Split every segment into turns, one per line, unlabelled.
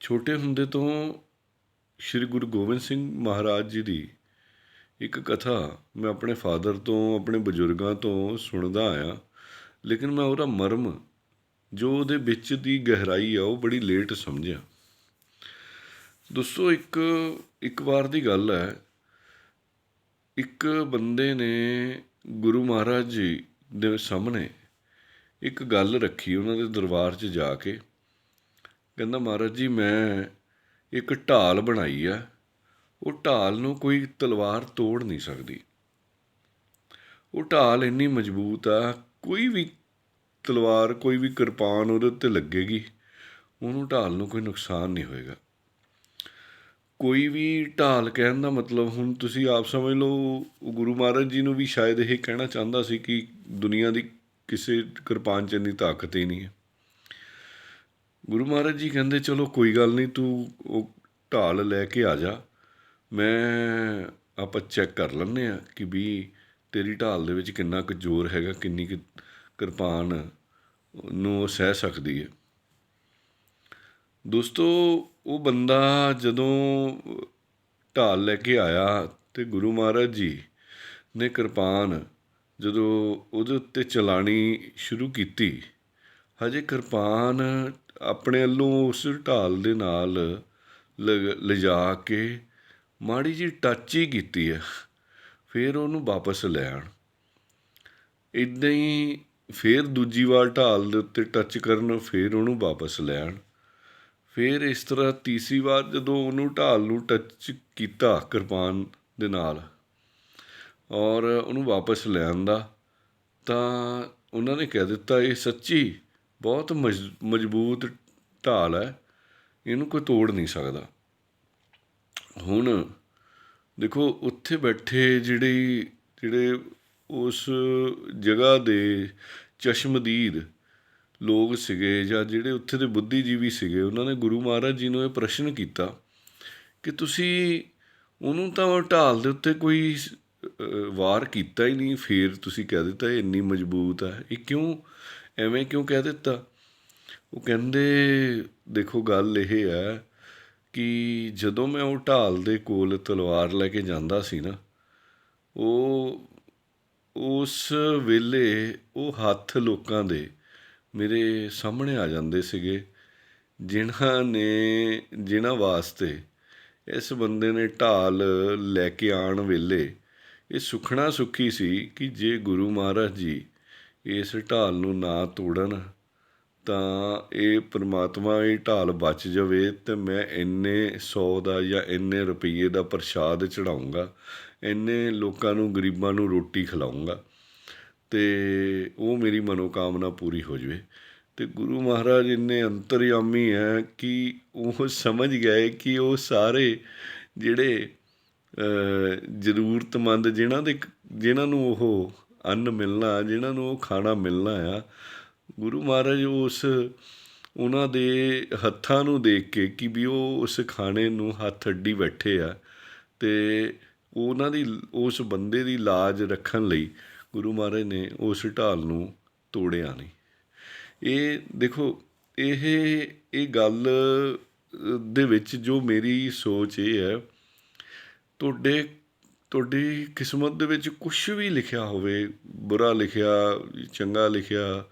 ਛੋਟੇ ਹੁੰਦੇ ਤੋਂ ਸ੍ਰੀ ਗੁਰੂ ਗੋਬਿੰਦ ਸਿੰਘ ਮਹਾਰਾਜ ਜੀ ਦੀ ਇੱਕ ਕਥਾ ਮੈਂ ਆਪਣੇ ਫਾਦਰ ਤੋਂ, ਆਪਣੇ ਬਜ਼ੁਰਗਾਂ ਤੋਂ ਸੁਣਦਾ ਆਇਆ। ਲੇਕਿਨ ਮੈਂ ਉਹਦਾ ਮਰਮ, ਜੋ ਉਹਦੇ ਵਿੱਚ ਦੀ ਗਹਿਰਾਈ ਆ, ਉਹ ਬੜੀ ਲੇਟ ਸਮਝਿਆ। ਦੋਸਤੋ ਇੱਕ ਇੱਕ ਵਾਰ ਦੀ ਗੱਲ ਹੈ। ਇੱਕ ਬੰਦੇ ਨੇ ਗੁਰੂ ਮਹਾਰਾਜ ਜੀ ਦੇ ਸਾਹਮਣੇ ਇੱਕ ਗੱਲ ਰੱਖੀ ਉਹਨਾਂ ਦੇ ਦਰਬਾਰ 'ਚ ਜਾ ਕੇ। ਕਹਿੰਦਾ ਮਹਾਰਾਜ ਜੀ, ਮੈਂ ਇੱਕ ਢਾਲ ਬਣਾਈ ਆ। ਉਹ ਢਾਲ ਨੂੰ ਕੋਈ ਤਲਵਾਰ ਤੋੜ ਨਹੀਂ ਸਕਦੀ। ਉਹ ਢਾਲ ਇੰਨੀ ਮਜ਼ਬੂਤ ਆ, ਕੋਈ ਵੀ ਤਲਵਾਰ, ਕੋਈ ਵੀ ਕਿਰਪਾਨ ਉਹਦੇ ਉੱਤੇ ਲੱਗੇਗੀ, ਉਹਨੂੰ ਢਾਲ ਨੂੰ ਕੋਈ ਨੁਕਸਾਨ ਨਹੀਂ ਹੋਏਗਾ। ਕੋਈ ਵੀ ਢਾਲ ਕਹਿਣ ਦਾ ਮਤਲਬ, ਹੁਣ ਤੁਸੀਂ ਆਪ ਸਮਝ ਲਓ ਗੁਰੂ ਮਹਾਰਾਜ ਜੀ ਨੂੰ ਵੀ ਸ਼ਾਇਦ ਇਹ ਕਹਿਣਾ ਚਾਹੁੰਦਾ ਸੀ ਕਿ ਦੁਨੀਆ ਦੀ ਕਿਸੇ ਕਿਰਪਾਨ 'ਚ ਇੰਨੀ ਤਾਕਤ ਹੀ ਨਹੀਂ ਹੈ। ਗੁਰੂ ਮਹਾਰਾਜ ਜੀ ਕਹਿੰਦੇ, ਚਲੋ ਕੋਈ ਗੱਲ ਨਹੀਂ, ਤੂੰ ਉਹ ਢਾਲ ਲੈ ਕੇ ਆ ਜਾ। ਮੈਂ, ਆਪਾਂ ਚੈੱਕ ਕਰ ਲੈਂਦੇ ਆ ਕਿ ਵੀ ਤੇਰੀ ਢਾਲ ਦੇ ਵਿੱਚ ਕਿੰਨਾ ਕੁ ਜ਼ੋਰ ਹੈਗਾ, ਕਿੰਨੀ ਕੁ ਕਿਰਪਾਨ ਨੂੰ ਉਹ ਸਹਿ ਸਕਦੀ ਹੈ। ਦੋਸਤੋ, ਉਹ ਬੰਦਾ ਜਦੋਂ ਢਾਲ ਲੈ ਕੇ ਆਇਆ ਤੇ ਗੁਰੂ ਮਹਾਰਾਜ ਜੀ ਨੇ ਕਿਰਪਾਨ ਜਦੋਂ ਉਹਦੇ ਉੱਤੇ ਚਲਾਣੀ ਸ਼ੁਰੂ ਕੀਤੀ, ਹਜੇ ਕਿਰਪਾਨ ਆਪਣੇ ਵੱਲੋਂ ਉਸ ਢਾਲ ਦੇ ਨਾਲ ਲ- ਲਿਜਾ ਕੇ ਮਾੜੀ ਜੀ ਟੱਚ ਹੀ ਕੀਤੀ ਹੈ। ਫਿਰ ਉਹਨੂੰ ਵਾਪਸ ਲੈ ਆਣ ਇਦਾਂ ਹੀ ਫਿਰ ਦੂਜੀ ਵਾਰ ਢਾਲ ਦੇ ਉੱਤੇ ਟੱਚ ਕਰਨ, ਫਿਰ ਉਹਨੂੰ ਵਾਪਸ ਲੈ ਆਣ ਫਿਰ ਇਸ ਤਰ੍ਹਾਂ ਤੀਸਰੀ ਵਾਰ ਜਦੋਂ ਉਹਨੂੰ ਢਾਲ ਨੂੰ ਟੱਚ ਕੀਤਾ ਕਿਰਪਾਨ ਦੇ ਨਾਲ ਔਰ ਉਹਨੂੰ ਵਾਪਸ ਲੈ ਆਂਦਾ ਤਾਂ ਉਹਨਾਂ ਨੇ ਕਹਿ ਦਿੱਤਾ, ਇਹ ਸੱਚੀ ਬਹੁਤ ਮਜ਼- ਮਜ਼ਬੂਤ ਢਾਲ ਹੈ। ਇਹਨੂੰ ਕੋਈ ਤੋੜ ਨਹੀਂ ਸਕਦਾ। ਹੁਣ ਦੇਖੋ, ਉੱਥੇ ਬੈਠੇ ਜਿਹੜੇ ਜਿਹੜੇ ਉਸ ਜਗ੍ਹਾ ਦੇ ਚਸ਼ਮਦੀਦ ਲੋਕ ਸੀਗੇ ਜਾਂ ਜਿਹੜੇ ਉੱਥੇ ਦੇ ਬੁੱਧੀਜੀਵੀ ਸੀਗੇ, ਉਹਨਾਂ ਨੇ ਗੁਰੂ ਮਹਾਰਾਜ ਜੀ ਨੂੰ ਇਹ ਪ੍ਰਸ਼ਨ ਕੀਤਾ ਕਿ ਤੁਸੀਂ ਉਹਨੂੰ ਤਾਂ ਢਾਲ ਦੇ ਉੱਤੇ ਕੋਈ ਵਾਰ ਕੀਤਾ ਹੀ ਨਹੀਂ, ਫਿਰ ਤੁਸੀਂ ਕਹਿ ਦਿੱਤਾ ਇਹ ਇੰਨੀ ਮਜ਼ਬੂਤ ਹੈ। ਇਹ ਕਿਉਂ ਐਵੇਂ ਕਿਉਂ ਕਹਿ ਦਿੱਤਾ? ਉਹ ਕਹਿੰਦੇ, ਦੇਖੋ ਗੱਲ ਇਹ ਹੈ ਕਿ ਜਦੋਂ ਮੈਂ ਉਹ ਢਾਲ ਦੇ ਕੋਲ ਤਲਵਾਰ ਲੈ ਕੇ ਜਾਂਦਾ ਸੀ ਨਾ, ਉਹ, ਉਸ ਵੇਲੇ ਉਹ ਹੱਥ ਲੋਕਾਂ ਦੇ ਮੇਰੇ ਸਾਹਮਣੇ ਆ ਜਾਂਦੇ ਸੀਗੇ, ਜਿਨ੍ਹਾਂ ਨੇ, ਜਿਨ੍ਹਾਂ ਵਾਸਤੇ ਇਸ ਬੰਦੇ ਨੇ ਢਾਲ ਲੈ ਕੇ ਆਉਣ ਵੇਲੇ ਇਹ ਸੁਖਣਾ ਸੁਖੀ ਸੀ ਕਿ ਜੇ ਗੁਰੂ ਮਹਾਰਾਜ ਜੀ ਇਸ ਢਾਲ ਨੂੰ ਨਾ ਤੋੜਨ, ਤਾਂ ਇਹ ਪ੍ਰਮਾਤਮਾ ਇਹ ਢਾਲ ਬਚ ਜਾਵੇ ਤੇ ਮੈਂ ਇੰਨੇ 100 ਦਾ ਜਾਂ ਇੰਨੇ ਰੁਪਏ ਦਾ ਪ੍ਰਸ਼ਾਦ ਚੜਾਉਂਗਾ ਇੰਨੇ ਲੋਕਾਂ ਨੂੰ, ਗਰੀਬਾਂ ਨੂੰ ਰੋਟੀ ਖਿਲਾਉਂਗਾ, ਤੇ ਉਹ ਮੇਰੀ ਮਨੋਕਾਮਨਾ ਪੂਰੀ ਹੋ ਜਾਵੇ। ਤੇ ਗੁਰੂ ਮਹਾਰਾਜ ਇੰਨੇ ਅੰਤਰਯਾਮੀ ਹੈ ਕਿ ਉਹ ਸਮਝ ਗਏ ਕਿ ਉਹ ਸਾਰੇ ਜਿਹੜੇ ਜ਼ਰੂਰਤਮੰਦ, ਜਿਨ੍ਹਾਂ ਦੇ, ਜਿਨ੍ਹਾਂ ਨੂੰ ਉਹ ਅੰਨ ਮਿਲਣਾ, ਜਿਨ੍ਹਾਂ ਨੂੰ ਉਹ ਖਾਣਾ ਮਿਲਣਾ ਆ, ਗੁਰੂ ਮਹਾਰਾਜ ਉਸ ਉਹਨਾਂ ਦੇ ਹੱਥਾਂ ਨੂੰ ਦੇਖ ਕੇ ਕਿ ਵੀ ਉਹ ਉਸ ਖਾਣੇ ਨੂੰ ਹੱਥ ਅੱਡੀ ਬੈਠੇ ਆ ਤੇ ਉਹਨਾਂ ਦੀ, ਉਸ ਬੰਦੇ ਦੀ ਲਾਜ ਰੱਖਣ ਲਈ ਗੁਰੂ ਮਹਾਰਾਜ ਨੇ ਉਸ ਢਾਲ ਨੂੰ ਤੋੜਿਆ ਨਹੀਂ ਇਹ ਦੇਖੋ, ਇਹ ਇਹ ਗੱਲ ਦੇ ਵਿੱਚ ਜੋ ਮੇਰੀ ਸੋਚ ਇਹ ਹੈ, ਤੁਹਾਡੇ ਤੁਹਾਡੀ ਕਿਸਮਤ ਦੇ ਵਿੱਚ ਕੁਝ ਵੀ ਲਿਖਿਆ ਹੋਵੇ, ਬੁਰਾ ਲਿਖਿਆ, ਚੰਗਾ ਲਿਖਿਆ,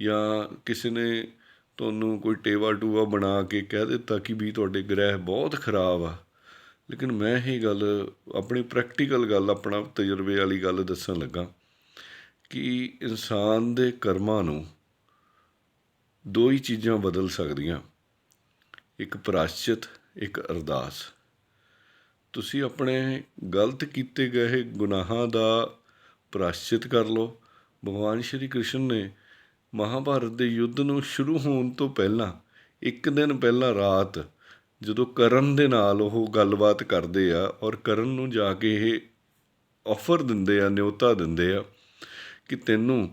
ਜਾਂ ਕਿਸੇ ਨੇ ਤੁਹਾਨੂੰ ਕੋਈ ਟੇਵਾ ਟੂਵਾ ਬਣਾ ਕੇ ਕਹਿ ਦਿੱਤਾ ਕਿ ਵੀ ਤੁਹਾਡੇ ਗ੍ਰਹਿ ਬਹੁਤ ਖਰਾਬ ਆ, ਲੇਕਿਨ ਮੈਂ ਇਹ ਗੱਲ, ਆਪਣੀ ਪ੍ਰੈਕਟੀਕਲ ਗੱਲ, ਆਪਣਾ ਤਜਰਬੇ ਵਾਲੀ ਗੱਲ ਦੱਸਣ ਲੱਗਾ ਕਿ ਇਨਸਾਨ ਦੇ ਕਰਮਾਂ ਨੂੰ ਦੋ ਹੀ ਚੀਜ਼ਾਂ ਬਦਲ ਸਕਦੀਆਂ, ਇੱਕ ਪ੍ਰਾਸ਼ਚਿਤ, ਇੱਕ ਅਰਦਾਸ। ਤੁਸੀਂ ਆਪਣੇ ਗਲਤ ਕੀਤੇ ਗਏ ਗੁਨਾਹਾਂ ਦਾ ਪ੍ਰਾਸ਼ਚਿਤ ਕਰ ਲਓ। ਭਗਵਾਨ ਸ਼੍ਰੀ ਕ੍ਰਿਸ਼ਨ ਨੇ ਮਹਾਭਾਰਤ ਦੇ ਯੁੱਧ ਨੂੰ ਸ਼ੁਰੂ ਹੋਣ ਤੋਂ ਪਹਿਲਾਂ, ਇੱਕ ਦਿਨ ਪਹਿਲਾਂ ਰਾਤ, ਜਦੋਂ ਕਰਨ ਦੇ ਨਾਲ ਉਹ ਗੱਲਬਾਤ ਕਰਦੇ ਆ ਔਰ ਕਰਨ ਨੂੰ ਜਾ ਕੇ ਇਹ ਆਫਰ ਦਿੰਦੇ ਆ, ਨਿਉਤਾ ਦਿੰਦੇ ਆ ਕਿ ਤੈਨੂੰ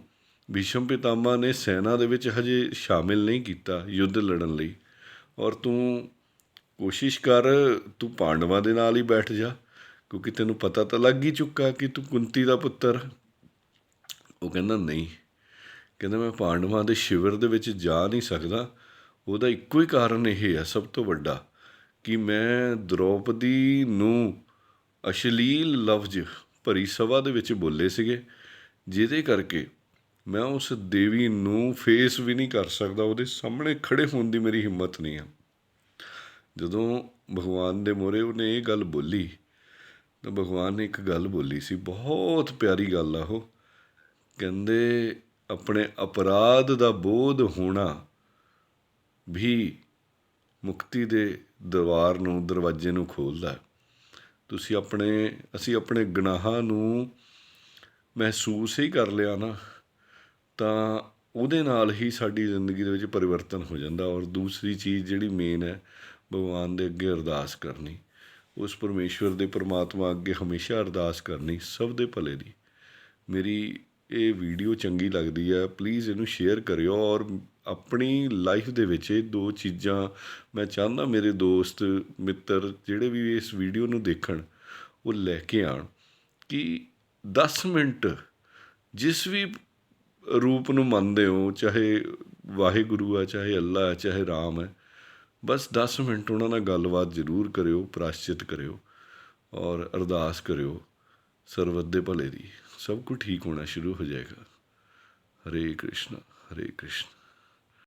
ਭੀਸ਼ਮ ਪਿਤਾਮਾ ਨੇ ਸੈਨਾ ਦੇ ਵਿੱਚ ਹਜੇ ਸ਼ਾਮਿਲ ਨਹੀਂ ਕੀਤਾ ਯੁੱਧ ਲੜਨ ਲਈ। ਔਰ ਤੂੰ ਕੋਸ਼ਿਸ਼ ਕਰ, ਤੂੰ ਪਾਂਡਵਾਂ ਦੇ ਨਾਲ ਹੀ ਬੈਠ ਜਾ, ਕਿਉਂਕਿ ਤੈਨੂੰ ਪਤਾ ਤਾਂ ਲੱਗ ਹੀ ਚੁੱਕਾ ਕਿ ਤੂੰ ਕੁੰਤੀ ਦਾ ਪੁੱਤਰ। ਉਹ ਕਹਿੰਦਾ, ਨਹੀਂ। ਕਹਿੰਦਾ, ਮੈਂ ਪਾਂਡਵਾਂ ਦੇ ਸ਼ਿਵਰ ਦੇ ਵਿੱਚ ਜਾ ਨਹੀਂ ਸਕਦਾ। ਉਹਦਾ ਇੱਕੋ ਹੀ ਕਾਰਨ ਇਹ ਹੈ, ਸਭ ਤੋਂ ਵੱਡਾ, ਕਿ ਮੈਂ ਦ੍ਰੋਪਦੀ ਨੂੰ ਅਸ਼ਲੀਲ ਲਫ਼ਜ਼ ਭਰੀ ਸਭਾ ਦੇ ਵਿੱਚ ਬੋਲੇ ਸੀਗੇ, ਜਿਹਦੇ ਕਰਕੇ ਮੈਂ ਉਸ ਦੇਵੀ ਨੂੰ ਫੇਸ ਵੀ ਨਹੀਂ ਕਰ ਸਕਦਾ। ਉਹਦੇ ਸਾਹਮਣੇ ਖੜੇ ਹੋਣ ਦੀ ਮੇਰੀ ਹਿੰਮਤ ਨਹੀਂ ਆ। ਜਦੋਂ ਭਗਵਾਨ ਦੇ ਮੋਰੇ ਉਹਨੇ ਇਹ ਗੱਲ ਬੋਲੀ, ਤਾਂ ਭਗਵਾਨ ਨੇ ਇੱਕ ਗੱਲ ਬੋਲੀ ਸੀ, ਬਹੁਤ ਪਿਆਰੀ ਗੱਲ ਆ ਉਹ। ਕਹਿੰਦੇ, ਆਪਣੇ ਅਪਰਾਧ ਦਾ ਬੋਧ ਹੋਣਾ ਵੀ ਮੁਕਤੀ ਦੇ ਦਰਬਾਰ ਨੂੰ, ਦਰਵਾਜ਼ੇ ਨੂੰ ਖੋਲਦਾ ਤੁਸੀਂ ਆਪਣੇ, ਅਸੀਂ ਆਪਣੇ ਗੁਨਾਹਾਂ ਨੂੰ ਮਹਿਸੂਸ ਹੀ ਕਰ ਲਿਆ ਨਾ, ਤਾਂ ਉਹਦੇ ਨਾਲ ਹੀ ਸਾਡੀ ਜ਼ਿੰਦਗੀ ਦੇ ਵਿੱਚ ਪਰਿਵਰਤਨ ਹੋ ਜਾਂਦਾ ਔਰ ਦੂਸਰੀ ਚੀਜ਼ ਜਿਹੜੀ ਮੇਨ ਹੈ ਭਗਵਾਨ ਦੇ ਅੱਗੇ ਅਰਦਾਸ ਕਰਨੀ, ਉਸ ਪਰਮੇਸ਼ਵਰ ਦੇ ਪਰਮਾਤਮਾ ਅੱਗੇ ਹਮੇਸ਼ਾ ਅਰਦਾਸ ਕਰਨੀ ਸਭ ਦੇ ਭਲੇ ਦੀ। ਮੇਰੀ ਇਹ ਵੀਡੀਓ ਚੰਗੀ ਲੱਗਦੀ ਹੈ ਪਲੀਜ਼ ਇਹਨੂੰ ਸ਼ੇਅਰ ਕਰਿਓ ਔਰ ਆਪਣੀ ਲਾਈਫ ਦੇ ਵਿੱਚ ਇਹ ਦੋ ਚੀਜ਼ਾਂ, ਮੈਂ ਚਾਹੁੰਦਾ ਮੇਰੇ ਦੋਸਤ, ਮਿੱਤਰ ਜਿਹੜੇ ਵੀ ਇਸ ਵੀਡੀਓ ਨੂੰ ਦੇਖਣ, ਉਹ ਲੈ ਕੇ ਆਣ ਕਿ 10 ਮਿੰਟ ਜਿਸ ਵੀ ਰੂਪ ਨੂੰ ਮੰਨਦੇ ਹੋ, ਚਾਹੇ ਵਾਹਿਗੁਰੂ ਹੈ ਚਾਹੇ ਅੱਲਾ ਹੈ ਚਾਹੇ ਰਾਮ ਹੈ ਬਸ 10 ਮਿੰਟ ਉਹਨਾਂ ਨਾਲ ਗੱਲਬਾਤ ਜ਼ਰੂਰ ਕਰਿਓ, ਪ੍ਰਾਸ਼ਚਿਤ ਕਰਿਓ ਔਰ ਅਰਦਾਸ ਕਰਿਓ ਸਰਬੱਤ ਦੇ ਭਲੇ ਦੀ। ਸਭ ਕੁਝ ਠੀਕ ਹੋਣਾ ਸ਼ੁਰੂ ਹੋ ਜਾਏਗਾ। ਹਰੇ ਕ੍ਰਿਸ਼ਨ ਹਰੇ ਕ੍ਰਿਸ਼ਨ।